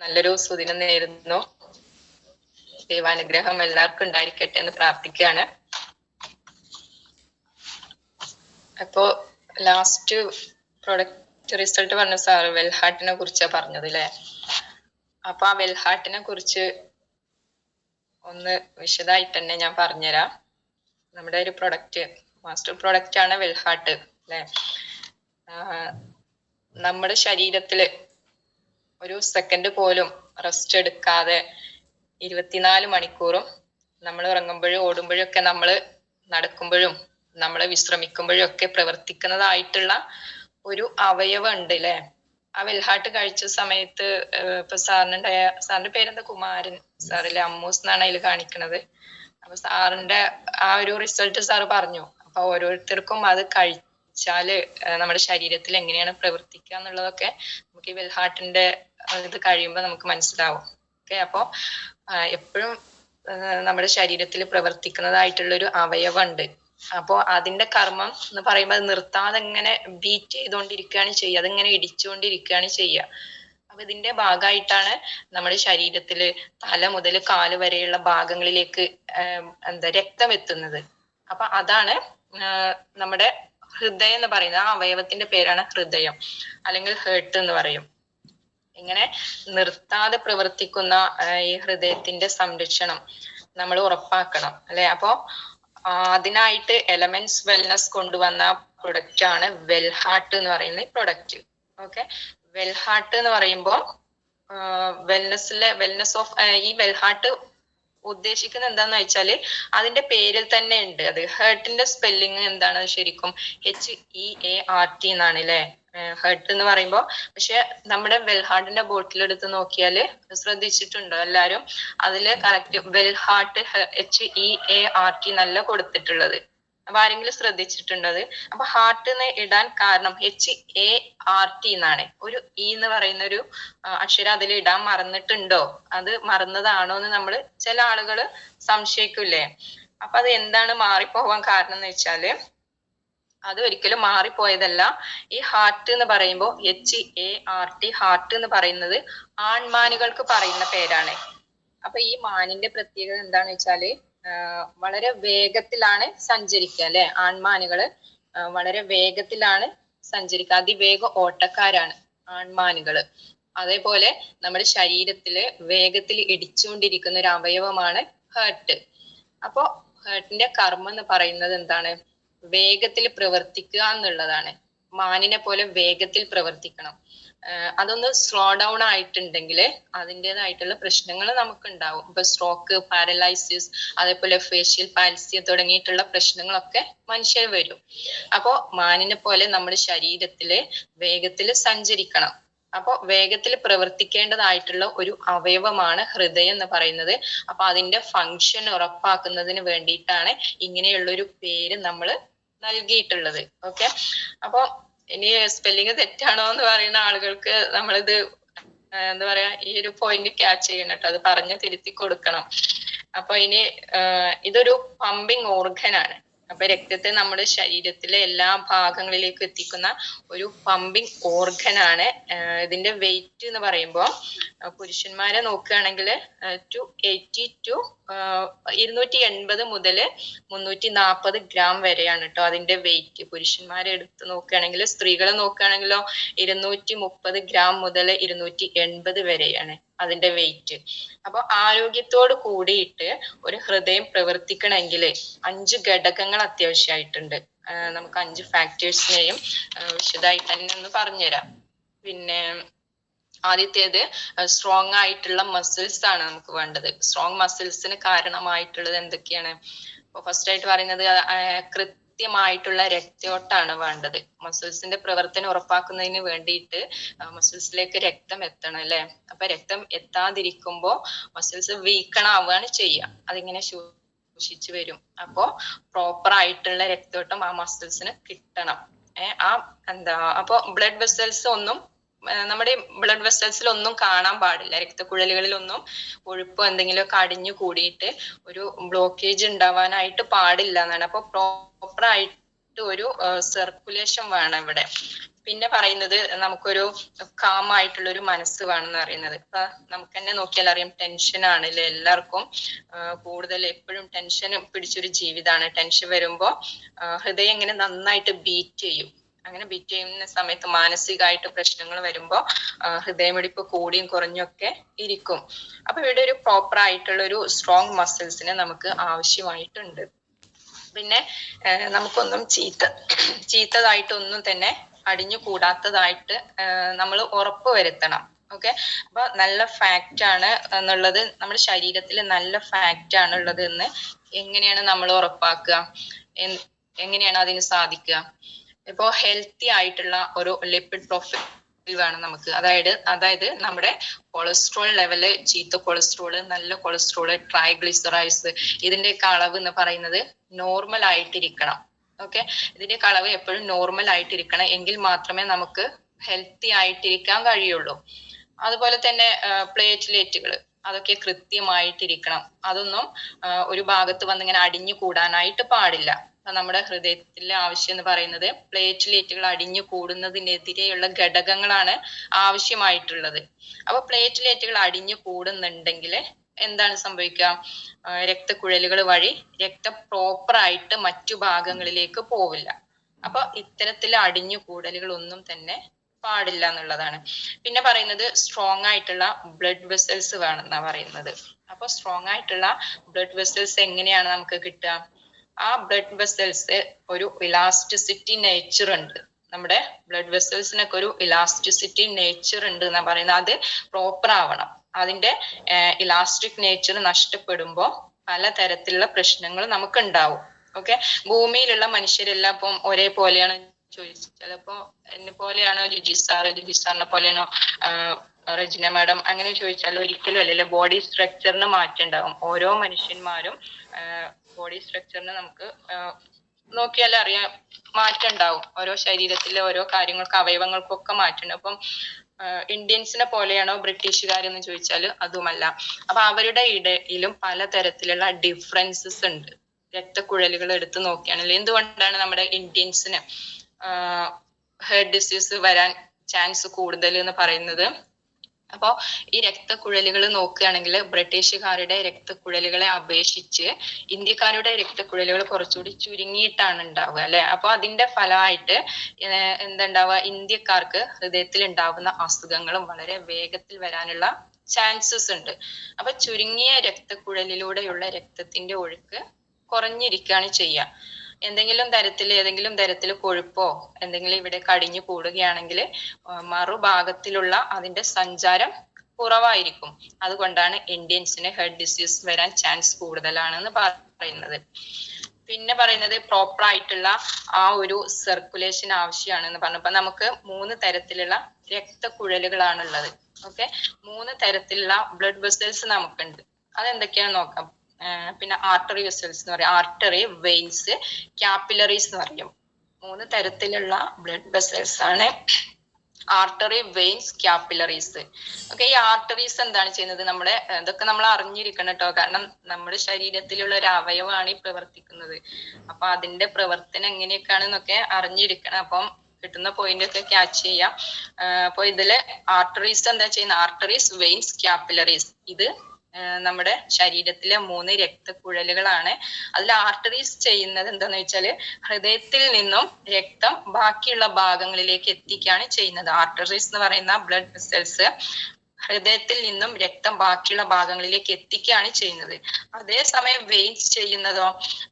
നല്ലൊരു സുദിനം നേരുന്നു. ദൈവാനുഗ്രഹം എല്ലാവർക്കും ഉണ്ടായിരിക്കട്ടെ എന്ന് പ്രാർത്ഥിക്കുകയാണ്. അപ്പോ ലാസ്റ്റ് പ്രൊഡക്റ്റ് റിസൾട്ട് പറഞ്ഞ സാറ് വെൽഹാർട്ടിനെ കുറിച്ചാ പറഞ്ഞത് അല്ലെ അപ്പൊ ആ വെൽഹാർട്ടിനെ കുറിച്ച് ഒന്ന് വിശദമായിട്ട് തന്നെ ഞാൻ പറഞ്ഞുതരാം. നമ്മുടെ ഒരു പ്രൊഡക്റ്റ് മാസ്റ്റർ പ്രൊഡക്റ്റ് ആണ് വെൽഹാർട്ട് അല്ലെ നമ്മുടെ ശരീരത്തിൽ ഒരു സെക്കൻഡ് പോലും റെസ്റ്റ് എടുക്കാതെ ഇരുപത്തിനാല് മണിക്കൂറും നമ്മൾ ഉറങ്ങുമ്പോഴും ഓടുമ്പോഴും ഒക്കെ നമ്മൾ നടക്കുമ്പോഴും നമ്മൾ വിശ്രമിക്കുമ്പോഴും ഒക്കെ പ്രവർത്തിക്കുന്നതായിട്ടുള്ള ഒരു അവയവം ഉണ്ട് അല്ലെ ആ വെൽഹാട്ട് കഴിച്ച സമയത്ത് ഇപ്പൊ സാറിനുണ്ടായ സാറിന്റെ പേരെന്താ? കുമാരൻ സാറിലെ അമ്മൂസ് എന്നാണ് അതിൽ കാണിക്കുന്നത് അപ്പൊ സാറിന്റെ ആ ഒരു റിസൾട്ട് സാറ് പറഞ്ഞു. അപ്പൊ ഓരോരുത്തർക്കും അത് കഴിച്ചാൽ നമ്മുടെ ശരീരത്തിൽ എങ്ങനെയാണ് പ്രവർത്തിക്കുക എന്നുള്ളതൊക്കെ നമുക്ക് ഈ വെൽഹാർട്ടിന്റെ ഇത് കഴിയുമ്പോൾ നമുക്ക് മനസ്സിലാവും. ഓക്കെ? അപ്പോ എപ്പോഴും നമ്മുടെ ശരീരത്തിൽ പ്രവർത്തിക്കുന്നതായിട്ടുള്ള ഒരു അവയവമുണ്ട്. അപ്പോൾ അപ്പോ അതിന്റെ കർമ്മം എന്ന് പറയുമ്പോൾ അത് നിർത്താതെ എങ്ങനെ ബീറ്റ് ചെയ്തുകൊണ്ടിരിക്കുകയാണ് ചെയ്യുക അതിങ്ങനെ ഇടിച്ചുകൊണ്ടിരിക്കുകയാണ് ചെയ്യുക. അപ്പൊ ഇതിന്റെ ഭാഗമായിട്ടാണ് നമ്മുടെ ശരീരത്തിൽ തല മുതൽ കാൽ വരെയുള്ള ഭാഗങ്ങളിലേക്ക് എന്താ രക്തം എത്തുന്നത് അപ്പൊ അതാണ് നമ്മുടെ ഹൃദയം എന്ന് പറയുന്നത്. ആ അവയവത്തിന്റെ പേരാണ് ഹൃദയം അല്ലെങ്കിൽ ഹേർട്ട് എന്ന് പറയും. ഇങ്ങനെ നിർത്താതെ പ്രവർത്തിക്കുന്ന ഈ ഹൃദയത്തിന്റെ സംരക്ഷണം നമ്മൾ ഉറപ്പാക്കണം അല്ലെ? അപ്പോ അതിനായിട്ട് എലമെന്റ്സ് വെൽനസ് കൊണ്ടുവന്ന പ്രൊഡക്റ്റ് ആണ് വെൽഹാർട്ട് എന്ന് പറയുന്ന പ്രൊഡക്റ്റ് ഓക്കെ വെൽഹാർട്ട് എന്ന് പറയുമ്പോൾ വെൽനസ്സിലെ വെൽനസ് ഓഫ് ഈ വെൽഹാർട്ട് ഉദ്ദേശിക്കുന്നത് എന്താന്ന് വെച്ചാൽ അതിന്റെ പേരിൽ തന്നെ ഉണ്ട്. അത് ഹേർട്ടിന്റെ സ്പെല്ലിങ് എന്താണ് ശരിക്കും? H E A R T എന്നാണ് അല്ലെ? ഹേർട്ട് എന്ന് പറയുമ്പോൾ പക്ഷെ നമ്മുടെ വെൽഹാർട്ടിന്റെ ബോട്ടിൽ എടുത്ത് നോക്കിയാൽ ശ്രദ്ധിച്ചിട്ടുണ്ടോ എല്ലാരും. അതിൽ correct Wellheart H E A R T നല്ല കൊടുത്തിട്ടുള്ളത്. അപ്പൊ ആരെങ്കിലും ശ്രദ്ധിച്ചിട്ടുണ്ടത് അപ്പൊ എന്ന് ഇടാൻ കാരണം എച്ച് എ ആർ ടി എന്നാണ് ഒരു ഇ എന്ന് പറയുന്ന ഒരു അക്ഷരം അതിൽ ഇടാൻ മറന്നിട്ടുണ്ടോ? അത് മറന്നതാണോ എന്ന് നമ്മൾ ചില ആളുകൾ സംശയിക്കൂലേ അപ്പൊ അത് എന്താണ് മാറിപ്പോവാൻ കാരണം എന്ന് വെച്ചാൽ അത് ഒരിക്കലും മാറിപ്പോയതല്ല. ഈ ഹാർട്ട് എന്ന് പറയുമ്പോൾ H A R T heart എന്ന് പറയുന്നത് ആൺമാനുകൾക്ക് പറയുന്ന പേരാണ്. അപ്പൊ ഈ മാനിന്റെ പ്രത്യേകത എന്താന്ന് വെച്ചാൽ വളരെ വേഗത്തിലാണ് സഞ്ചരിക്കുക അല്ലെ? ആൺമാനുകൾ വളരെ വേഗത്തിലാണ് സഞ്ചരിക്കുക. അതിവേഗ ഓട്ടക്കാരാണ് ആൺമാനുകൾ. അതേപോലെ നമ്മുടെ ശരീരത്തിൽ വേഗത്തിൽ ഇടിച്ചുകൊണ്ടിരിക്കുന്ന ഒരു അവയവമാണ് ഹേർട്ട് അപ്പോ ഹേർട്ടിന്റെ കർമ്മം എന്ന് പറയുന്നത് എന്താണ്? വേഗത്തിൽ പ്രവർത്തിക്കുക എന്നുള്ളതാണ്. മാനിനെ പോലെ വേഗത്തിൽ പ്രവർത്തിക്കണം. അതൊന്ന് സ്ലോ ഡൗൺ ആയിട്ടുണ്ടെങ്കിൽ അതിന്റെതായിട്ടുള്ള പ്രശ്നങ്ങൾ നമുക്ക് ഉണ്ടാവും ഇപ്പൊ സ്ട്രോക്ക് പാരലൈസിസ് അതേപോലെ ഫേഷ്യൽ പാൽസി തുടങ്ങിയിട്ടുള്ള പ്രശ്നങ്ങളൊക്കെ മനുഷ്യർ വരും. അപ്പോ മാനിനെ പോലെ നമ്മുടെ ശരീരത്തിൽ വേഗത്തിൽ സഞ്ചരിക്കണം. അപ്പോ വേഗത്തിൽ പ്രവർത്തിക്കേണ്ടതായിട്ടുള്ള ഒരു അവയവമാണ് ഹൃദയം എന്ന് പറയുന്നത്. അപ്പൊ അതിന്റെ ഫങ്ഷൻ ഉറപ്പാക്കുന്നതിന് വേണ്ടിയിട്ടാണ് ഇങ്ങനെയുള്ള ഒരു പേര് നമ്മൾ നൽകിയിട്ടുള്ളത്. ഓക്കെ അപ്പൊ ഇനി സ്പെല്ലിങ് തെറ്റാണോ എന്ന് പറയുന്ന ആളുകൾക്ക് നമ്മളിത് എന്താ പറയാ ഈ ഒരു പോയിന്റ് ക്യാച്ച് ചെയ്യണം അത് പറഞ്ഞ് തിരുത്തി കൊടുക്കണം. അപ്പൊ ഇനി ഇതൊരു പമ്പിങ് ഓർഗനാണ് അപ്പൊ രക്തത്തെ നമ്മുടെ ശരീരത്തിലെ എല്ലാ ഭാഗങ്ങളിലേക്കും എത്തിക്കുന്ന ഒരു പമ്പിങ് ഓർഗൻ ആണ്. ഇതിന്റെ വെയിറ്റ് എന്ന് പറയുമ്പോൾ പുരുഷന്മാരെ നോക്കുകയാണെങ്കിൽ ടു എയ്റ്റി ടു ഇരുന്നൂറ്റി എൺപത് മുതൽ മുന്നൂറ്റി നാൽപ്പത് ഗ്രാം വരെയാണ് കേട്ടോ അതിന്റെ വെയിറ്റ് പുരുഷന്മാരെ എടുത്ത് നോക്കുകയാണെങ്കിൽ സ്ത്രീകളെ നോക്കുകയാണെങ്കിലോ ഇരുന്നൂറ്റി മുപ്പത് ഗ്രാം മുതൽ ഇരുന്നൂറ്റി എൺപത് വരെയാണ്. അതിന്റെ വെയിറ്റ് അപ്പൊ ആരോഗ്യത്തോട് കൂടിയിട്ട് ഒരു ഹൃദയം പ്രവർത്തിക്കണമെങ്കിൽ അഞ്ച് ഘടകങ്ങൾ അത്യാവശ്യമായിട്ടുണ്ട് നമുക്ക് അഞ്ച് ഫാക്ടേഴ്സിനെയും വിശദമായിട്ട് തന്നെ ഒന്ന് പറഞ്ഞുതരാം. പിന്നെ ആദ്യത്തേത് സ്ട്രോങ് ആയിട്ടുള്ള മസിൽസ് ആണ് നമുക്ക് വേണ്ടത്. സ്ട്രോങ് മസിൽസിന് കാരണമായിട്ടുള്ളത് എന്തൊക്കെയാണ്? ഫസ്റ്റ് ആയിട്ട് പറയുന്നത് കൃത്യമായിട്ടുള്ള രക്തയോട്ടാണ് വേണ്ടത്. മസിൽസിന്റെ പ്രവർത്തനം ഉറപ്പാക്കുന്നതിന് വേണ്ടിയിട്ട് മസിൽസിലേക്ക് രക്തം എത്തണം അല്ലെ? അപ്പൊ രക്തം എത്താതിരിക്കുമ്പോ മസിൽസ് വീക്കണാവുകയാണ് ചെയ്യുക. അതിങ്ങനെ സൂക്ഷിച്ചു വരും. അപ്പോ പ്രോപ്പർ ആയിട്ടുള്ള രക്തയോട്ടം ആ മസിൽസിന് കിട്ടണം. ആ എന്താ അപ്പൊ ബ്ലഡ് വെസൽസ് ഒന്നും നമ്മുടെ ബ്ലഡ് വെസൽസിൽ ഒന്നും കാണാൻ പാടില്ല. രക്തക്കുഴലുകളിലൊന്നും ഒഴുപ്പ് എന്തെങ്കിലും അടിഞ്ഞു കൂടിയിട്ട് ഒരു ബ്ലോക്കേജ് ഉണ്ടാവാനായിട്ട് പാടില്ല എന്നാണ്. അപ്പൊ പ്രോപ്പർ ആയിട്ട് ഒരു സർക്കുലേഷൻ വേണം ഇവിടെ. പിന്നെ പറയുന്നത് നമുക്കൊരു കാം ആയിട്ടുള്ള ഒരു മനസ്സ് വേണമെന്ന് പറയുന്നത്. ഇപ്പൊ നമുക്ക് തന്നെ നോക്കിയാൽ അറിയാം ടെൻഷൻ ആണല്ലേ എല്ലാവർക്കും. കൂടുതൽ എപ്പോഴും ടെൻഷൻ പിടിച്ചൊരു ജീവിതമാണ് ടെൻഷൻ വരുമ്പോ ഹൃദയം ഇങ്ങനെ നന്നായിട്ട് ബീറ്റ് ചെയ്യും. അങ്ങനെ ബീറ്റ് ചെയ്യുന്ന സമയത്ത് മാനസികമായിട്ട് പ്രശ്നങ്ങൾ വരുമ്പോൾ ഹൃദയമിടിപ്പ് കൂടിയും കുറഞ്ഞൊക്കെ ഇരിക്കും. അപ്പൊ ഇവിടെ ഒരു പ്രോപ്പർ ആയിട്ടുള്ള ഒരു സ്ട്രോങ് മസിൽസിനെ നമുക്ക് ആവശ്യമായിട്ടുണ്ട്. പിന്നെ നമുക്കൊന്നും ചീത്ത ചീത്തതായിട്ടൊന്നും തന്നെ അടിഞ്ഞു കൂടാത്തതായിട്ട് നമ്മൾ ഉറപ്പ് വരുത്തണം. ഓക്കെ? അപ്പൊ നല്ല ഫാക്റ്റ് ആണ് എന്നുള്ളത് നമ്മുടെ ശരീരത്തിൽ നല്ല ഫാക്റ്റ് ആണ് ഉള്ളത് എന്ന് എങ്ങനെയാണ് നമ്മൾ ഉറപ്പാക്കുക? എങ്ങനെയാണ് അതിന് സാധിക്കുക? ഇപ്പോ ഹെൽത്തി ആയിട്ടുള്ള ഒരു ലിപ്പിഡ് പ്രൊഫൈൽ വേണം നമുക്ക്. അതായത് അതായത് നമ്മുടെ കൊളസ്ട്രോൾ ലെവൽ ചീത്ത കൊളസ്ട്രോൾ നല്ല കൊളസ്ട്രോൾ ട്രൈഗ്ലിസറൈസ് ഇതിന്റെയൊക്കെ അളവ് എന്ന് പറയുന്നത് നോർമൽ ആയിട്ടിരിക്കണം. ഓക്കെ ഇതിന്റെയൊക്കെ അളവ് എപ്പോഴും നോർമൽ ആയിട്ടിരിക്കണം. എങ്കിൽ മാത്രമേ നമുക്ക് ഹെൽത്തി ആയിട്ടിരിക്കാൻ കഴിയുള്ളൂ. അതുപോലെ തന്നെ പ്ലേറ്റ്ലേറ്റുകൾ അതൊക്കെ കൃത്യമായിട്ടിരിക്കണം. അതൊന്നും ഒരു ഭാഗത്ത് വന്ന് ഇങ്ങനെ അടിഞ്ഞു കൂടാനായിട്ട് പാടില്ല. നമ്മുടെ ഹൃദയത്തിലെ ആവശ്യം എന്ന് പറയുന്നത് പ്ലേറ്റ്ലേറ്റുകൾ അടിഞ്ഞു കൂടുന്നതിനെതിരെയുള്ള ഘടകങ്ങളാണ് ആവശ്യമായിട്ടുള്ളത്. അപ്പൊ പ്ലേറ്റ്ലേറ്റുകൾ അടിഞ്ഞു കൂടുന്നുണ്ടെങ്കിൽ എന്താണ് സംഭവിക്കുക? രക്തക്കുഴലുകൾ വഴി രക്തം പ്രോപ്പർ ആയിട്ട് മറ്റു ഭാഗങ്ങളിലേക്ക് പോവില്ല. അപ്പൊ ഇത്തരത്തിൽ അടിഞ്ഞു കൂടലുകൾ ഒന്നും തന്നെ പാടില്ല എന്നുള്ളതാണ്. പിന്നെ പറയുന്നത് സ്ട്രോങ് ആയിട്ടുള്ള ബ്ലഡ് വെസൽസ് വേണം എന്നാ പറയുന്നത്. അപ്പൊ സ്ട്രോങ് ആയിട്ടുള്ള ബ്ലഡ് വെസൽസ് എങ്ങനെയാണ് നമുക്ക് കിട്ടുക? ആ ബ്ലഡ് വെസൽസ് ഒരു ഇലാസ്റ്റിസിറ്റി നേച്ചർ ഉണ്ട്. നമ്മുടെ ബ്ലഡ് വെസൽസിനൊക്കെ ഒരു ഇലാസ്റ്റിസിറ്റി നേച്ചർ ഉണ്ട് എന്ന് പറയുന്നത്. അത് പ്രോപ്പർ ആവണം. അതിന്റെ ഇലാസ്റ്റിക് നേച്ചർ നഷ്ടപ്പെടുമ്പോ പലതരത്തിലുള്ള പ്രശ്നങ്ങൾ നമുക്ക് ഉണ്ടാവും ഓക്കെ ഭൂമിയിലുള്ള മനുഷ്യരെല്ലാം ഇപ്പം ഒരേപോലെയാണ് ചോദിച്ചു ചിലപ്പോ എന്നെ പോലെയാണോ ലിജി സാർ ലിജി സാറിനെ പോലെയാണോ റജിന മാഡം? അങ്ങനെ ചോദിച്ചാൽ ഒരിക്കലും അല്ലല്ലോ. ബോഡി സ്ട്രക്ചറിന് മാറ്റം ഉണ്ടാവും. ഓരോ മനുഷ്യന്മാരും ബോഡി സ്ട്രക്ചറിന് നമുക്ക് നോക്കിയാൽ അറിയാം മാറ്റം ഉണ്ടാവും ഓരോ ശരീരത്തിലെ ഓരോ കാര്യങ്ങൾക്ക് അവയവങ്ങൾക്കൊക്കെ മാറ്റം ഉണ്ടാവും അപ്പം ഇന്ത്യൻസിനെ പോലെയാണോ ബ്രിട്ടീഷുകാരെന്ന് ചോദിച്ചാൽ അതുമല്ല. അപ്പൊ അവരുടെ ഇടയിലും പലതരത്തിലുള്ള ഡിഫറൻസസ് ഉണ്ട്. രക്തക്കുഴലുകൾ എടുത്ത് നോക്കുകയാണെങ്കിൽ എന്തുകൊണ്ടാണ് നമ്മുടെ ഇന്ത്യൻസിന് ഹെർട്ട് ഡിസീസ് വരാൻ ചാൻസ് കൂടുതൽ എന്ന് പറയുന്നത്? അപ്പോ ഈ രക്തക്കുഴലുകൾ നോക്കുകയാണെങ്കിൽ ബ്രിട്ടീഷുകാരുടെ രക്തക്കുഴലുകളെ അപേക്ഷിച്ച് ഇന്ത്യക്കാരുടെ രക്തക്കുഴലുകൾ കുറച്ചുകൂടി ചുരുങ്ങിയിട്ടാണ് ഉണ്ടാവുക അല്ലെ? അപ്പൊ അതിന്റെ ഫലമായിട്ട് എന്തുണ്ടാവുക? ഇന്ത്യക്കാർക്ക് ഹൃദയത്തിൽ ഉണ്ടാവുന്ന അസുഖങ്ങളും വളരെ വേഗത്തിൽ വരാനുള്ള ചാൻസസ് ഉണ്ട്. അപ്പൊ ചുരുങ്ങിയ രക്തക്കുഴലിലൂടെയുള്ള രക്തത്തിന്റെ ഒഴുക്ക് കുറഞ്ഞിരിക്കുകയാണ് ചെയ്യുക. എന്തെങ്കിലും തരത്തിൽ ഏതെങ്കിലും തരത്തിൽ കൊഴുപ്പോ എന്തെങ്കിലും ഇവിടെ കടിഞ്ഞു കൂടുകയാണെങ്കിൽ മറുഭാഗത്തിലുള്ള അതിന്റെ സഞ്ചാരം കുറവായിരിക്കും. അതുകൊണ്ടാണ് ഇന്ത്യൻസിന് ഹെർട്ട് ഡിസീസ് വരാൻ ചാൻസ് കൂടുതലാണെന്ന് പറയുന്നത്. പിന്നെ പറയുന്നത് പ്രോപ്പർ ആയിട്ടുള്ള ആ ഒരു സർക്കുലേഷൻ ആവശ്യമാണെന്ന് അപ്പൊ നമുക്ക് മൂന്ന് തരത്തിലുള്ള രക്തക്കുഴലുകളാണുള്ളത്. ഓക്കെ മൂന്ന് തരത്തിലുള്ള ബ്ലഡ് വെസൽസ് നമുക്കുണ്ട്. അതെന്തൊക്കെയാണെന്ന് നോക്കാം. പിന്നെ ആർട്ടറി വെസൽസ് എന്ന് പറയും. ആർട്ടറി വെയിൻസ് ക്യാപ്പിലറീസ് എന്ന് പറയും. മൂന്ന് തരത്തിലുള്ള ബ്ലഡ് വെസൽസ് ആണ്. ആർട്ടറി വെയിൻസ് ക്യാപ്പിലറീസ് ഓക്കെ ഈ ആർട്ടറീസ് എന്താണ് ചെയ്യുന്നത്? നമ്മുടെ ഇതൊക്കെ നമ്മൾ അറിഞ്ഞിരിക്കണം കേട്ടോ കാരണം നമ്മുടെ ശരീരത്തിലുള്ള ഒരു അവയവമാണ് ഈ പ്രവർത്തിക്കുന്നത്. അപ്പൊ അതിന്റെ പ്രവർത്തനം എങ്ങനെയൊക്കെയാണെന്നൊക്കെ അറിഞ്ഞിരിക്കണം. അപ്പം കിട്ടുന്ന പോയിന്റ് ഒക്കെ ക്യാച്ച് ചെയ്യാം. അപ്പൊ ഇതിൽ ആർട്ടറീസ് എന്താ ചെയ്യുന്നത്? ആർട്ടറീസ് വെയിൻസ് ക്യാപ്പിലറീസ് ഇത് നമ്മുടെ ശരീരത്തിലെ മൂന്ന് രക്തക്കുഴലുകളാണ്. അതിൽ ആർട്ടറീസ് ചെയ്യുന്നത് എന്താന്ന് വെച്ചാൽ ഹൃദയത്തിൽ നിന്നും രക്തം ബാക്കിയുള്ള ഭാഗങ്ങളിലേക്ക് എത്തിക്കുകയാണ് ചെയ്യുന്നത്. ആർട്ടറീസ് എന്ന് പറയുന്ന ബ്ലഡ് വെസൽസ് ഹൃദയത്തിൽ നിന്നും രക്തം ബാക്കിയുള്ള ഭാഗങ്ങളിലേക്ക് എത്തിക്കുകയാണ് ചെയ്യുന്നത്. അതേസമയം വെയിൻസ് ചെയ്യുന്നതോ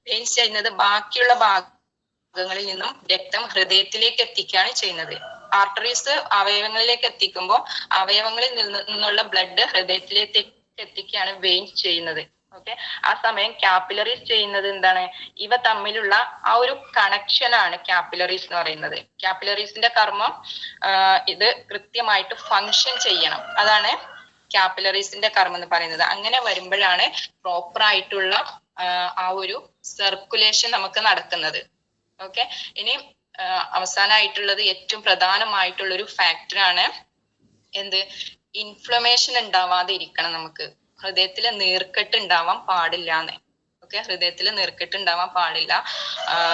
വെയിൻസ് ചെയ്യുന്നത് ബാക്കിയുള്ള ഭാഗങ്ങളിൽ നിന്നും രക്തം ഹൃദയത്തിലേക്ക് എത്തിക്കുകയാണ് ചെയ്യുന്നത്. ആർട്ടറീസ് അവയവങ്ങളിലേക്ക് എത്തിക്കുമ്പോൾ അവയവങ്ങളിൽ നിന്നുള്ള ബ്ലഡ് ഹൃദയത്തിലേക്ക് എത്തിക്കുകയാണ് വെയിൻസ് ചെയ്യുന്നത്. ഓക്കെ ആ സമയം ക്യാപ്പിലറീസ് ചെയ്യുന്നത് എന്താണ്? ഇവ തമ്മിലുള്ള ആ ഒരു കണക്ഷൻ ആണ് ക്യാപ്പിലറീസ് എന്ന് പറയുന്നത്. ക്യാപ്പിലറീസിന്റെ കർമ്മം ഇത് കൃത്യമായിട്ട് ഫങ്ഷൻ ചെയ്യണം. അതാണ് ക്യാപ്പിലറീസിന്റെ കർമ്മം എന്ന് പറയുന്നത്. അങ്ങനെ വരുമ്പോഴാണ് പ്രോപ്പർ ആയിട്ടുള്ള ആ ഒരു സർക്കുലേഷൻ നമുക്ക് നടക്കുന്നത്. ഓക്കെ ഇനി അവസാനമായിട്ടുള്ളത് ഏറ്റവും പ്രധാനമായിട്ടുള്ള ഒരു ഫാക്ടറാണ് എന്ത്? ഇൻഫ്ലമേഷൻ ഉണ്ടാവാതെ ഇരിക്കണം നമുക്ക്. ഹൃദയത്തിൽ നീർക്കെട്ട് ഉണ്ടാവാൻ പാടില്ല എന്ന് ഓക്കെ ഹൃദയത്തിൽ നീർക്കെട്ട് ഉണ്ടാവാൻ പാടില്ല.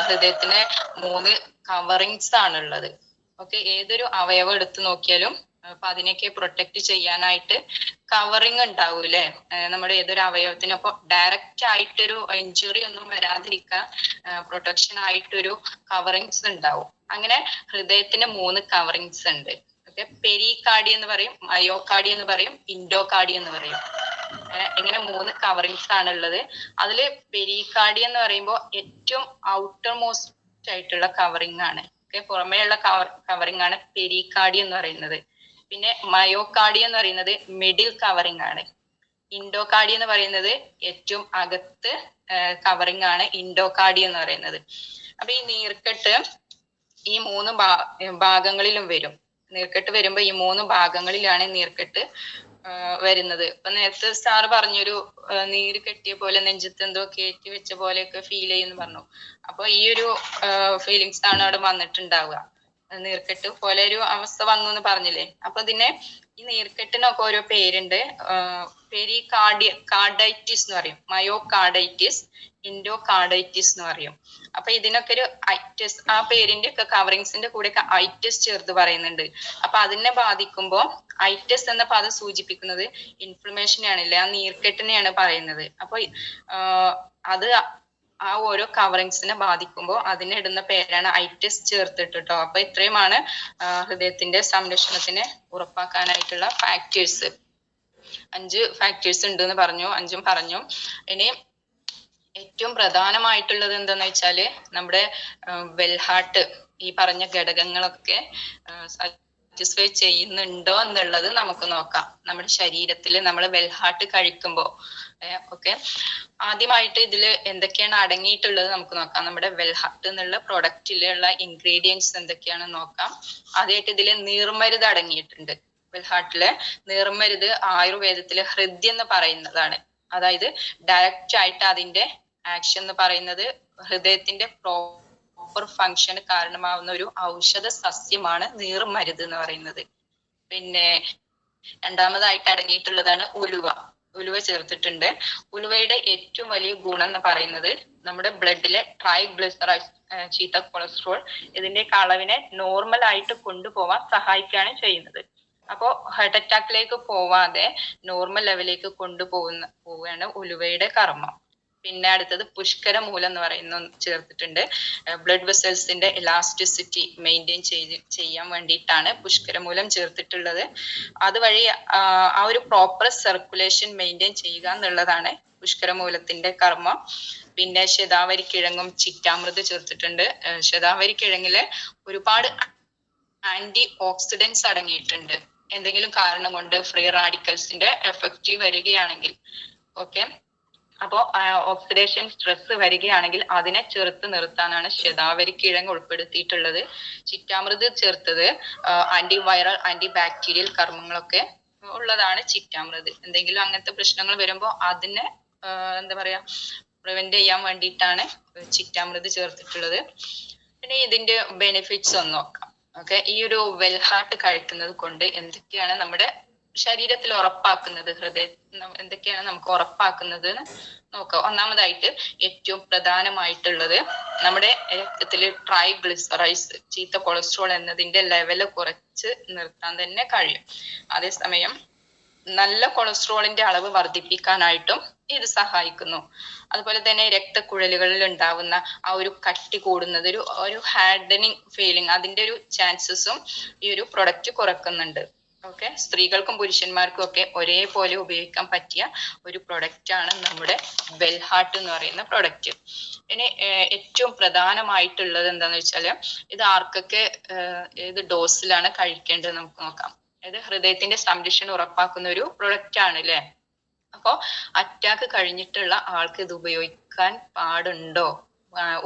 ഹൃദയത്തിന് മൂന്ന് കവറിങ്സ് ആണുള്ളത്. ഓക്കെ ഏതൊരു അവയവം എടുത്തു നോക്കിയാലും അപ്പൊ അതിനെയൊക്കെ പ്രൊട്ടക്ട് ചെയ്യാനായിട്ട് കവറിങ് ഉണ്ടാവും അല്ലെ നമ്മുടെ ഏതൊരു അവയവത്തിനും. ഡയറക്റ്റ് ആയിട്ടൊരു ഇഞ്ചുറി ഒന്നും വരാതിരിക്കാൻ പ്രൊട്ടക്ഷൻ ആയിട്ടൊരു കവറിങ്സ് ഉണ്ടാവും അങ്ങനെ ഹൃദയത്തിന് മൂന്ന് കവറിങ്സ് ഉണ്ട് ഓക്കെ പെരികാർഡി എന്ന് പറയും മയോകാർഡി എന്ന് പറയും ഇൻഡോകാർഡി എന്ന് പറയും. ഇങ്ങനെ മൂന്ന് കവറിങ്സ് ആണ് ഉള്ളത്. അതിൽ പെരികാർഡി എന്ന് പറയുമ്പോൾ ഏറ്റവും ഔട്ടർ മോസ്റ്റ് ആയിട്ടുള്ള കവറിങ് ആണ്. പുറമേയുള്ള കവർ കവറിങ് ആണ് പെരികാർഡി എന്ന് പറയുന്നത്. പിന്നെ മയോകാർഡി എന്ന് പറയുന്നത് മിഡിൽ കവറിങ് ആണ്. ഇൻഡോകാർഡി എന്ന് പറയുന്നത് ഏറ്റവും അകത്ത് കവറിങ് ആണ് ഇൻഡോകാർഡി എന്ന് പറയുന്നത്. അപ്പൊ ഈ നീർക്കെട്ട് ഈ മൂന്ന് ഭാഗങ്ങളിലും വരും. നീർക്കെട്ട് വരുമ്പോ ഈ മൂന്ന് ഭാഗങ്ങളിലാണ് നീർക്കെട്ട് വരുന്നത്. ഇപ്പൊ നേരത്തെ സാറ് പറഞ്ഞൊരു നീര് കെട്ടിയ പോലെ നെഞ്ചത്ത് എന്തോ കയറ്റി വെച്ച പോലെയൊക്കെ ഫീൽ ചെയ്യുന്നു പറഞ്ഞു. അപ്പൊ ഈ ഒരു ഫീലിങ്സ് ആണ് അവിടെ വന്നിട്ടുണ്ടാവുക. നീർക്കെട്ട് പോലെ ഒരു അവസ്ഥ വന്നു എന്ന് പറഞ്ഞില്ലേ? അപ്പൊ ഇതിനെ ഈ നീർക്കെട്ടിനൊക്കെ ഓരോ പേരുണ്ട്. പെരി കാർഡി കാർഡൈറ്റിസ് എന്ന് പറയും. മയോ കാർഡൈറ്റിസ് ഇൻഡോ കാർഡൈറ്റിസ് എന്ന് പറയും. അപ്പൊ ഇതിനൊക്കെ ഒരു ഐറ്റസ് ആ പേരിന്റെ ഒക്കെ കവറിങ്സിന്റെ കൂടെ ഒക്കെ ഐറ്റസ് ചേർത്ത് പറയുന്നുണ്ട്. അപ്പൊ അതിനെ ബാധിക്കുമ്പോൾ ഐറ്റസ് എന്ന പദം സൂചിപ്പിക്കുന്നത് ഇൻഫ്ലമേഷൻ ആണല്ലേ ആ നീർക്കെട്ടിനെയാണ് പറയുന്നത്. അപ്പൊ അത് ആ ഓരോ കവറിങ്സിനെ ബാധിക്കുമ്പോൾ അതിനിടുന്ന പേരാണ് ഐറ്റസ് ചേർത്തിട്ട് കേട്ടോ അപ്പൊ ഇത്രയുമാണ് ഹൃദയത്തിന്റെ സംരക്ഷണത്തിന് ഉറപ്പാക്കാനായിട്ടുള്ള ഫാക്ടേഴ്സ് അഞ്ച് ഫാക്ടേഴ്സ് ഉണ്ട് എന്ന് പറഞ്ഞു അഞ്ചും പറഞ്ഞു. ഇനി ഏറ്റവും പ്രധാനമായിട്ടുള്ളത് എന്താന്ന് വെച്ചാൽ നമ്മുടെ വെൽഹാർട്ട് ഈ പറഞ്ഞ ഘടകങ്ങളൊക്കെ സാറ്റിസ്ഫൈ ചെയ്യുന്നുണ്ടോ എന്നുള്ളത് നമുക്ക് നോക്കാം. നമ്മുടെ ശരീരത്തിൽ നമ്മൾ വെൽഹാർട്ട് കഴിക്കുമ്പോൾ ഓക്കെ ആദ്യമായിട്ട് ഇതിൽ എന്തൊക്കെയാണ് അടങ്ങിയിട്ടുള്ളത് നമുക്ക് നോക്കാം. നമ്മുടെ വെൽഹാർട്ട് എന്നുള്ള പ്രൊഡക്റ്റിലുള്ള ഇൻഗ്രീഡിയൻസ് എന്തൊക്കെയാണെന്ന് നോക്കാം. ആദ്യമായിട്ട് ഇതിൽ നീർമരുത് അടങ്ങിയിട്ടുണ്ട്. വെൽഹാർട്ടിലെ നീർമരുത് ആയുർവേദത്തിലെ ഹൃദ്യം എന്ന് പറയുന്നതാണ്. അതായത് ഡയറക്റ്റ് ആയിട്ട് അതിന്റെ ആക്ഷൻ എന്ന് പറയുന്നത് ഹൃദയത്തിന്റെ പ്രോപ്പർ ഫങ്ഷന് കാരണമാവുന്ന ഒരു ഔഷധ സസ്യമാണ് നീർമരുത് എന്ന് പറയുന്നത്. പിന്നെ രണ്ടാമതായിട്ട് അടങ്ങിയിട്ടുള്ളതാണ് ഉലുവ. ഉലുവ ചേർത്തിട്ടുണ്ട്. ഉലുവയുടെ ഏറ്റവും വലിയ ഗുണം എന്ന് പറയുന്നത് നമ്മുടെ ബ്ലഡിലെ ട്രൈഗ്ലിസറൈഡ് ചീത്ത കൊളസ്ട്രോൾ ഇതിന്റെ അളവിനെ നോർമൽ ആയിട്ട് കൊണ്ടുപോവാൻ സഹായിക്കുകയാണ് ചെയ്യുന്നത്. അപ്പോ ഹാർട്ട് അറ്റാക്കിലേക്ക് പോവാതെ നോർമൽ ലെവലിലേക്ക് കൊണ്ടുപോകുന്ന പോവുകയാണ് ഉലുവയുടെ കർമ്മം. പിന്നെ അടുത്തത് പുഷ്കര മൂലം എന്ന് പറയുന്ന ചേർത്തിട്ടുണ്ട്. ബ്ലഡ് വെസൽസിന്റെ ഇലാസ്റ്റിസിറ്റി മെയിന്റെയിൻ ചെയ്ത് ചെയ്യാൻ വേണ്ടിയിട്ടാണ് പുഷ്കര മൂലം ചേർത്തിട്ടുള്ളത്. അതുവഴി ആ ഒരു പ്രോപ്പർ സർക്കുലേഷൻ മെയിന്റെയിൻ ചെയ്യുക എന്നുള്ളതാണ് പുഷ്കര മൂലത്തിന്റെ കർമ്മം. പിന്നെ ശതാവരി കിഴങ്ങും ചിറ്റാമൃത് ചേർത്തിട്ടുണ്ട്. ശതാവരി കിഴങ്ങിൽ ഒരുപാട് ആന്റി ഓക്സിഡൻസ് അടങ്ങിയിട്ടുണ്ട്. എന്തെങ്കിലും കാരണം കൊണ്ട് ഫ്രീ റാഡിക്കൽസിന്റെ എഫക്റ്റ് വരികയാണെങ്കിൽ ഓക്കെ അപ്പോ ഓക്സിഡേഷൻ സ്ട്രെസ് വരികയാണെങ്കിൽ അതിനെ ചെറുത്ത് നിർത്താനാണ് ശതാവരി കിഴങ്ങ് ഉൾപ്പെടുത്തിയിട്ടുള്ളത്. ചിറ്റാമൃത് ചേർത്തത് ആന്റി വൈറൽ ആന്റി ബാക്ടീരിയൽ കർമ്മങ്ങളൊക്കെ ഉള്ളതാണ് ചിറ്റാമൃത്. എന്തെങ്കിലും അങ്ങനത്തെ പ്രശ്നങ്ങൾ വരുമ്പോൾ അതിനെ എന്താ പറയാ പ്രിവെന്റ് ചെയ്യാൻ വേണ്ടിയിട്ടാണ് ചിറ്റാമൃത് ചേർത്തിട്ടുള്ളത്. പിന്നെ ഇതിന്റെ ബെനിഫിറ്റ്സ് ഒന്ന് നോക്കാം. ഓക്കെ ഈ ഒരു വെൽഹാർട്ട് കഴിക്കുന്നത് കൊണ്ട് എന്തൊക്കെയാണ് നമ്മുടെ ശരീരത്തിൽ ഉറപ്പാക്കുന്നത് ഹൃദയ എന്തൊക്കെയാണ് നമുക്ക് ഉറപ്പാക്കുന്നത് നോക്കാം. ഒന്നാമതായിട്ട് ഏറ്റവും പ്രധാനമായിട്ടുള്ളത് നമ്മുടെ രക്തത്തിൽ ട്രൈഗ്ലിസറൈസ് ചീത്ത കൊളസ്ട്രോൾ എന്നതിന്റെ ലെവൽ കുറച്ച് നിർത്താൻ തന്നെ കഴിയും. അതേസമയം നല്ല കൊളസ്ട്രോളിന്റെ അളവ് വർദ്ധിപ്പിക്കാനായിട്ടും ഇത് സഹായിക്കുന്നു. അതുപോലെ തന്നെ രക്തക്കുഴലുകളിൽ ഉണ്ടാവുന്ന ആ ഒരു കട്ടി കൂടുന്നത് ഒരു ഒരു ഹാർഡനിങ് ഫീലിംഗ് അതിന്റെ ഒരു ചാൻസസും ഈ ഒരു പ്രൊഡക്റ്റ് കുറക്കുന്നുണ്ട്. ഓക്കെ. സ്ത്രീകൾക്കും പുരുഷന്മാർക്കും ഒക്കെ ഒരേപോലെ ഉപയോഗിക്കാൻ പറ്റിയ ഒരു പ്രൊഡക്റ്റ് ആണ് നമ്മുടെ ബെൽഹാർട്ട് എന്ന് പറയുന്ന പ്രൊഡക്റ്റ് ഇനി ഏറ്റവും പ്രധാനമായിട്ടുള്ളത് എന്താന്ന് വെച്ചാൽ ഇത് ആർക്കൊക്കെ ഏത് ഡോസിലാണ് കഴിക്കേണ്ടത് നമുക്ക് നോക്കാം. അതായത് ഹൃദയത്തിന്റെ സംരക്ഷണം ഉറപ്പാക്കുന്ന ഒരു പ്രൊഡക്റ്റ് ആണ് അല്ലെ അപ്പോ അറ്റാക്ക് കഴിഞ്ഞിട്ടുള്ള ആൾക്ക് ഇത് ഉപയോഗിക്കാൻ പാടുണ്ടോ?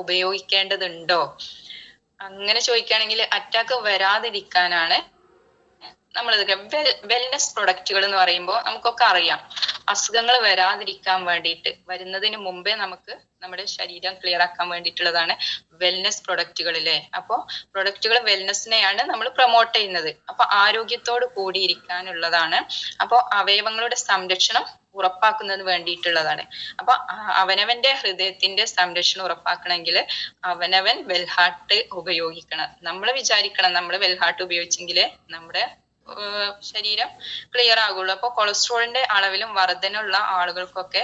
ഉപയോഗിക്കേണ്ടതുണ്ടോ? അങ്ങനെ ചോദിക്കുകയാണെങ്കിൽ അറ്റാക്ക് വരാതിരിക്കാനാണ് നമ്മൾ വെൽനെസ് പ്രൊഡക്റ്റുകൾ എന്ന് പറയുമ്പോൾ നമുക്കൊക്കെ അറിയാം. അസുഖങ്ങൾ വരാതിരിക്കാൻ വേണ്ടിയിട്ട് വരുന്നതിന് മുമ്പേ നമുക്ക് നമ്മുടെ ശരീരം ക്ലിയർ ആക്കാൻ വേണ്ടിയിട്ടുള്ളതാണ് വെൽനെസ് പ്രൊഡക്റ്റുകൾ അല്ലേ? അപ്പോൾ പ്രൊഡക്റ്റുകൾ വെൽനെസ്സിനെയാണ് നമ്മൾ പ്രൊമോട്ട് ചെയ്യുന്നത്. അപ്പൊ ആരോഗ്യത്തോട് കൂടി ഇരിക്കാനുള്ളതാണ് അപ്പോ അവയവങ്ങളുടെ സംരക്ഷണം ഉറപ്പാക്കുന്നതിന് വേണ്ടിയിട്ടുള്ളതാണ്. അപ്പൊ അവനവന്റെ ഹൃദയത്തിന്റെ സംരക്ഷണം ഉറപ്പാക്കണമെങ്കിൽ അവനവൻ വെൽഹാർട്ട് ഉപയോഗിക്കണം. നമ്മൾ വിചാരിക്കണം നമ്മൾ വെൽഹാർട്ട് ഉപയോഗിച്ചെങ്കിലേ നമ്മുടെ ശരീരം ക്ലിയർ ആകുള്ളൂ. അപ്പൊ കൊളസ്ട്രോളിന്റെ അളവിലും വർധനയുള്ള ആളുകൾക്കൊക്കെ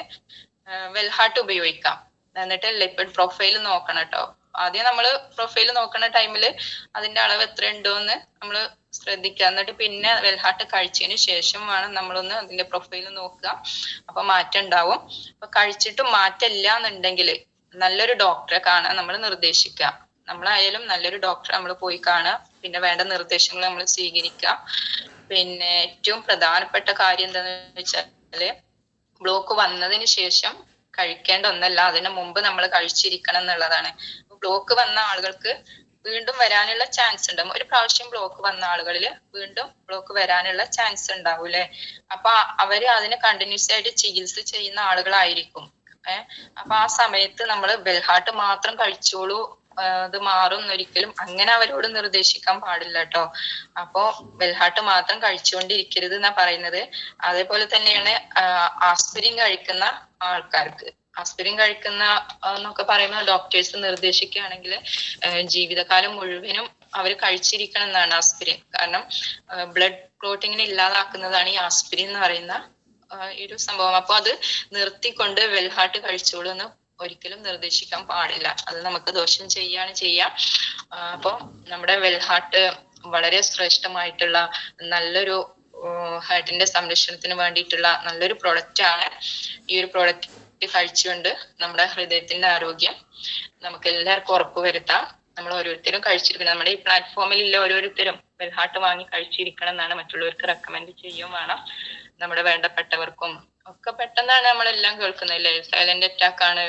വെൽഹാർട്ട് ഉപയോഗിക്കാം. എന്നിട്ട് ലിപ്പിഡ് പ്രൊഫൈൽ നോക്കണം കേട്ടോ ആദ്യം നമ്മൾ പ്രൊഫൈൽ നോക്കുന്ന ടൈമിൽ അതിന്റെ അളവ് എത്ര ഉണ്ടോന്ന് നമ്മൾ ശ്രദ്ധിക്കുക. എന്നിട്ട് പിന്നെ വെൽഹാർട്ട് കഴിച്ചതിന് ശേഷം വേണം നമ്മളൊന്ന് അതിന്റെ പ്രൊഫൈൽ നോക്കുക. അപ്പൊ മാറ്റം ഉണ്ടാവും. അപ്പൊ കഴിച്ചിട്ട് മാറ്റമില്ല എന്നുണ്ടെങ്കിൽ നല്ലൊരു ഡോക്ടറെ കാണാൻ നമ്മൾ നിർദ്ദേശിക്കുക. നമ്മളായാലും നല്ലൊരു ഡോക്ടറെ നമ്മൾ പോയി കാണുക. പിന്നെ വേണ്ട നിർദ്ദേശങ്ങൾ നമ്മൾ സ്വീകരിക്കാം പിന്നെ ഏറ്റവും പ്രധാനപ്പെട്ട കാര്യം എന്താണെന്ന് വെച്ചാൽ ബ്ലോക്ക് വന്നതിന് ശേഷം കഴിക്കേണ്ട ഒന്നല്ല അതിന് മുമ്പ് നമ്മൾ കഴിച്ചിരിക്കണം എന്നുള്ളതാണ്. ബ്ലോക്ക് വന്ന ആളുകൾക്ക് വീണ്ടും വരാനുള്ള ചാൻസ് ഉണ്ട്. ഒരു പ്രാവശ്യം ബ്ലോക്ക് വന്ന ആളുകളിൽ വീണ്ടും ബ്ലോക്ക് വരാനുള്ള ചാൻസ് ഉണ്ടാവൂലേ അപ്പൊ അവർ അതിന് കണ്ടിന്യൂസ് ആയിട്ട് ചികിത്സ ചെയ്യുന്ന ആളുകളായിരിക്കും. ഏഹ്? അപ്പൊ ആ സമയത്ത് നമ്മൾ ബെൽഹാർട്ട് മാത്രം കഴിച്ചോളൂ അത് മാറും എന്നൊരിക്കലും അങ്ങനെ അവരോട് നിർദ്ദേശിക്കാൻ പാടില്ല കേട്ടോ അപ്പോ വെൽഹാട്ട് മാത്രം കഴിച്ചുകൊണ്ടിരിക്കരുത് എന്നാ പറയുന്നത്. അതേപോലെ തന്നെയാണ് ആസ്പിരിൻ കഴിക്കുന്ന ആൾക്കാർക്ക്. ആസ്പിരിൻ കഴിക്കുന്ന എന്നൊക്കെ പറയുമ്പോൾ ഡോക്ടേഴ്സ് നിർദ്ദേശിക്കുകയാണെങ്കിൽ ജീവിതകാലം മുഴുവനും അവർ കഴിച്ചിരിക്കണം എന്നാണ് ആസ്പിരിൻ. കാരണം ബ്ലഡ് ക്ലോട്ടിങ്ങിനെ ഇല്ലാതാക്കുന്നതാണ് ഈ ആസ്പിരിൻ എന്ന് പറയുന്ന ഒരു സംഭവം. അപ്പൊ അത് നിർത്തിക്കൊണ്ട് വെൽഹാർട്ട് കഴിച്ചോളൂ എന്ന് ഒരിക്കലും നിർദ്ദേശിക്കാൻ പാടില്ല. അത് നമുക്ക് ദോഷം ചെയ്യാണ് ചെയ്യാം. അപ്പോൾ അപ്പൊ നമ്മുടെ വെൽഹാർട്ട് വളരെ ശ്രേഷ്ഠമായിട്ടുള്ള നല്ലൊരു ഹാർട്ടിന്റെ സംരക്ഷണത്തിന് വേണ്ടിയിട്ടുള്ള നല്ലൊരു പ്രൊഡക്റ്റ് ആണ്. ഈ ഒരു പ്രൊഡക്റ്റ് കഴിച്ചുകൊണ്ട് നമ്മുടെ ഹൃദയത്തിന്റെ ആരോഗ്യം നമുക്ക് എല്ലാവർക്കും ഉറപ്പുവരുത്താം നമ്മൾ ഓരോരുത്തരും കഴിച്ചിരിക്കണം. നമ്മുടെ ഈ പ്ലാറ്റ്ഫോമിൽ ഇല്ല ഓരോരുത്തരും വെൽഹാർട്ട് വാങ്ങി കഴിച്ചിരിക്കണം എന്നാണ് മറ്റുള്ളവർക്ക് റെക്കമെൻഡ് ചെയ്യും വേണം. നമ്മുടെ വേണ്ടപ്പെട്ടവർക്കും ഒക്കെ പെട്ടെന്നാണ് നമ്മളെല്ലാം കേൾക്കുന്നത്. സൈലന്റ് അറ്റാക്ക് ആണ്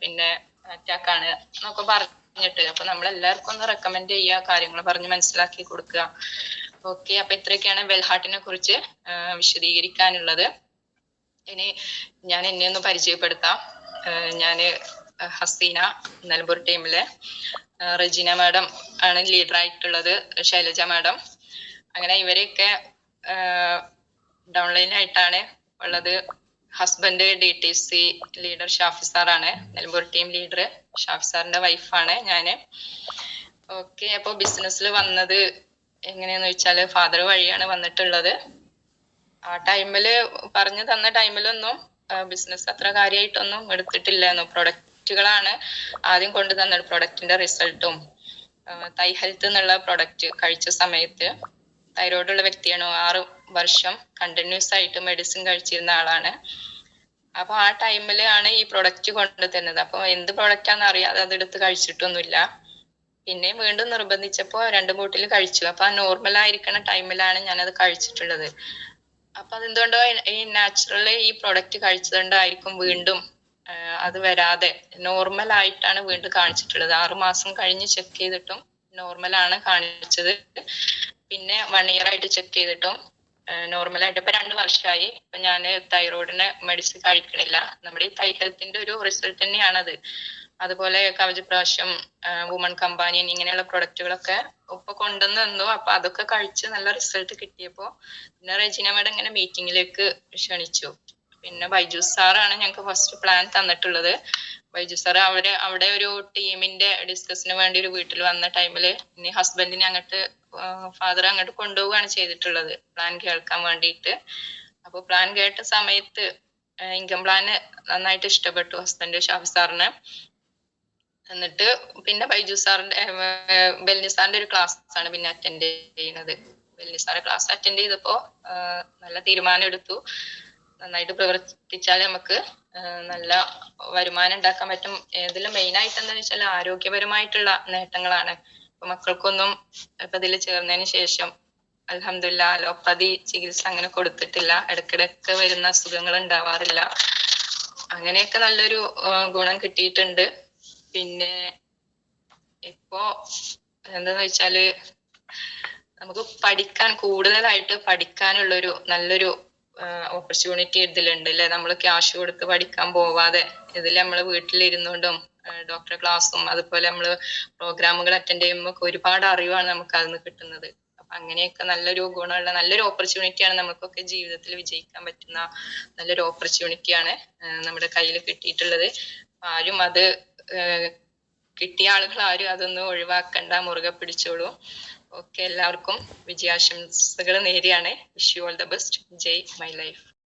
പിന്നെ അറ്റാക്ക് ആണ് എന്നൊക്കെ പറഞ്ഞിട്ട്. അപ്പൊ നമ്മൾ എല്ലാവർക്കും ഒന്ന് റെക്കമെൻഡ് ചെയ്യുക കാര്യങ്ങൾ പറഞ്ഞ് മനസ്സിലാക്കി കൊടുക്കുക. ഓക്കെ അപ്പൊ ഇത്രയൊക്കെയാണ് വെൽഹാർട്ടിനെ കുറിച്ച് വിശദീകരിക്കാനുള്ളത്. ഇനി ഞാൻ എന്നെ ഒന്ന് പരിചയപ്പെടുത്താം. ഞാൻ ഹസീന നിലമ്പൂർ ടീമിലെ റെജിന മാഡം ആണ് ലീഡർ ആയിട്ടുള്ളത് ശൈലജ മാഡം. അങ്ങനെ ഇവരെയൊക്കെ ഡൗൺലൈൻ ആയിട്ടാണ് ഉള്ളത് husband D T C leader Shafi സാറാണ്. നിലമ്പൂർ ടീം ലീഡർ ഷാഫി സാറിന്റെ വൈഫാണ് ഞാൻ. ഓക്കെ അപ്പൊ ബിസിനസ്സിൽ വന്നത് എങ്ങനെയാന്ന് വെച്ചാൽ ഫാദർ വഴിയാണ് വന്നിട്ടുള്ളത്. ആ ടൈമിൽ പറഞ്ഞു തന്ന ടൈമിലൊന്നും ബിസിനസ് അത്ര കാര്യമായിട്ടൊന്നും എടുത്തിട്ടില്ലായിരുന്നു. പ്രൊഡക്റ്റുകളാണ് ആദ്യം കൊണ്ടു തന്നത് പ്രൊഡക്റ്റിന്റെ റിസൾട്ടും തൈ ഹെൽത്ത് എന്നുള്ള പ്രൊഡക്റ്റ് കഴിച്ച സമയത്ത്. തൈറോയ്ഡ് ഉള്ള വ്യക്തിയാണ്? ആറ് വർഷം കണ്ടിന്യൂസ് ആയിട്ട് മെഡിസിൻ കഴിച്ചിരുന്ന ആളാണ്. അപ്പൊ ആ ടൈമിൽ ആണ് ഈ പ്രൊഡക്റ്റ് കൊണ്ടു തരുന്നത്. അപ്പൊ എന്ത് പ്രൊഡക്റ്റ് ആണെന്ന് അറിയാതെ അതെടുത്ത് കഴിച്ചിട്ടൊന്നുമില്ല. പിന്നെ വീണ്ടും നിർബന്ധിച്ചപ്പോ രണ്ട് ബോട്ടിൽ കഴിച്ചു. അപ്പൊ ആ നോർമൽ ആയിരിക്കുന്ന ടൈമിലാണ് ഞാനത് കഴിച്ചിട്ടുള്ളത്. അപ്പൊ അതെന്തുകൊണ്ടോ ഈ നാച്ചുറലി ഈ പ്രൊഡക്റ്റ് കഴിച്ചതുകൊണ്ടായിരിക്കും വീണ്ടും അത് വരാതെ. നോർമൽ ആയിട്ടാണ് വീണ്ടും കാണിച്ചിട്ടുള്ളത്. ആറു മാസം കഴിഞ്ഞ് ചെക്ക് ചെയ്തിട്ടും നോർമൽ ആണ് കാണിച്ചത്. പിന്നെ വൺ ഇയർ ആയിട്ട് ചെക്ക് ചെയ്തിട്ടും നോർമൽ ആയിട്ട് ഇപ്പൊ രണ്ട് വർഷമായി ഇപ്പൊ ഞാൻ തൈറോയിഡിന് മെഡിസിൻ കഴിക്കണില്ല. നമ്മുടെ ഈ തൈ ഹെൽത്തിന്റെ ഒരു റിസൾട്ട് തന്നെയാണത്. അതുപോലെ കവചപ്രാശം വുമൺ കമ്പാനിയൻ ഇങ്ങനെയുള്ള പ്രൊഡക്റ്റുകളൊക്കെ ഉപ്പ കൊണ്ടുവന്ന് തന്നു. അപ്പൊ അതൊക്കെ കഴിച്ച് നല്ല റിസൾട്ട് കിട്ടിയപ്പോ പിന്നെ റെജിന മേഡം ഇങ്ങനെ മീറ്റിംഗിലേക്ക് ക്ഷണിച്ചു. പിന്നെ ബൈജു സാറാണ് ഞങ്ങൾക്ക് ഫസ്റ്റ് പ്ലാൻ തന്നിട്ടുള്ളത്. ബൈജു സാർ അവർ അവിടെ ഒരു ടീമിന്റെ ഡിസ്കസിന് വേണ്ടി ഒരു വീട്ടിൽ വന്ന ടൈമിൽ ഇനി ഹസ്ബൻഡിനെ അങ്ങോട്ട് ഫാദർ അങ്ങോട്ട് കൊണ്ടുപോവുകയാണ് ചെയ്തിട്ടുള്ളത്. പ്ലാൻ കേൾക്കാൻ വേണ്ടിയിട്ട്. അപ്പൊ പ്ലാൻ കേട്ട സമയത്ത് ഇൻകം പ്ലാന് നന്നായിട്ട് ഇഷ്ടപ്പെട്ടു ഹസ്ബൻഡ് ഷാഫി സാറിന്. എന്നിട്ട് പിന്നെ ബൈജു സാറിന്റെ ബെല്ലി സാറിന്റെ ഒരു ക്ലാസ് ആണ് പിന്നെ അറ്റൻഡ് ചെയ്യുന്നത്. ബെല്ലി സാറ് ക്ലാസ് അറ്റൻഡ് ചെയ്തപ്പോ നല്ല തീരുമാനം എടുത്തു. നന്നായിട്ട് പ്രവർത്തിച്ചാൽ നമുക്ക് നല്ല വരുമാനം ഉണ്ടാക്കാൻ പറ്റും. ഇതിൽ മെയിൻ ആയിട്ട് എന്താ വെച്ചാൽ ആരോഗ്യപരമായിട്ടുള്ള നേട്ടങ്ങളാണ്. ഇപ്പൊ മക്കൾക്കൊന്നും ഇപ്പൊ ഇതിൽ ചേർന്നതിന് ശേഷം അലഹമില്ല അലോപ്പതി ചികിത്സ അങ്ങനെ കൊടുത്തിട്ടില്ല. ഇടക്കിടക്ക് വരുന്ന അസുഖങ്ങൾ ഉണ്ടാവാറില്ല. അങ്ങനെയൊക്കെ നല്ലൊരു ഗുണം കിട്ടിയിട്ടുണ്ട്. പിന്നെ ഇപ്പോ എന്താന്ന് വെച്ചാൽ നമുക്ക് പഠിക്കാൻ കൂടുതലായിട്ട് പഠിക്കാനുള്ളൊരു നല്ലൊരു ഓപ്പർച്യൂണിറ്റി ഇതിലുണ്ട് അല്ലെ നമ്മൾ ക്യാഷ് കൊടുത്ത് പഠിക്കാൻ പോവാതെ ഇതിൽ നമ്മൾ വീട്ടിലിരുന്നുകൊണ്ടും ഡോക്ടർ ക്ലാസ്സും അതുപോലെ നമ്മൾ പ്രോഗ്രാമുകൾ അറ്റൻഡ് ചെയ്യുമ്പോൾ ഒരുപാട് അറിവാണ് നമുക്ക് അതിൽ നിന്ന് കിട്ടുന്നത്. അപ്പൊ അങ്ങനെയൊക്കെ നല്ലൊരു ഗുണമുള്ള നല്ലൊരു ഓപ്പർച്യൂണിറ്റിയാണ് നമുക്കൊക്കെ ജീവിതത്തിൽ വിജയിക്കാൻ പറ്റുന്ന നല്ലൊരു ഓപ്പർച്യൂണിറ്റിയാണ് നമ്മുടെ കയ്യിൽ കിട്ടിയിട്ടുള്ളത്. ആരും അത് കിട്ടിയ ആളുകൾ ആരും അതൊന്നും ഒഴിവാക്കണ്ട മുറുകെ പിടിച്ചോളൂ. ഓക്കെ എല്ലാവർക്കും വിജയാശംസകൾ നേരിയാണ് wish you all the best Jai my life